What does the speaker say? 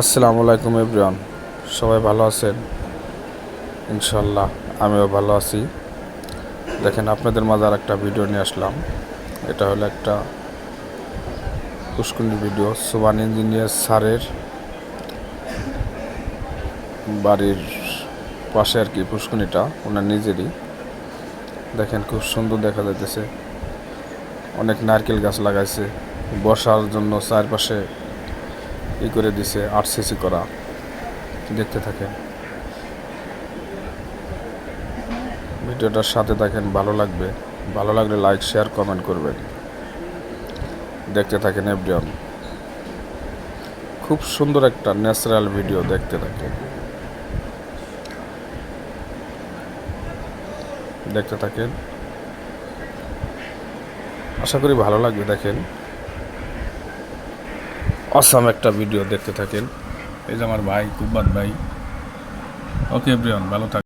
আসসালামু আলাইকুম এভরিওয়ান। সবাই ভালো আছেন? ইনশাল্লাহ আমিও ভালো আছি। দেখেন, আপনাদের মাঝে আর একটা ভিডিও নিয়ে আসলাম। এটা হলো একটা পুষ্কুনির ভিডিও। সুবান ইঞ্জিনিয়ার স্যারের বাড়ির পাশে আর কি পুষ্কুনিটা ওনার নিজেরই। দেখেন, খুব সুন্দর দেখা যাইতেছে। অনেক নারকেল গাছ লাগাইছে। বসার জন্য চারপাশে ই করে দিছে, আরসিসি করা। দেখতে থাকেন। ভিডিওটার সাথে থাকেন, ভালো লাগবে। ভালো লাগলে লাইক, শেয়ার, কমেন্ট করবেন। দেখতে থাকেন এভরিওয়ান খুব সুন্দর একটা ন্যাচারাল ভিডিও দেখতে থাকেন। দেখতে থাকেন। আশা করি ভালো লাগবে, দেখেন। অসাম একটা ভিডিও দেখতে থাকেন। এই যে আমার ভাই, কুব্বাত ভাই। ওকে এভরিওয়ান ভালো থাক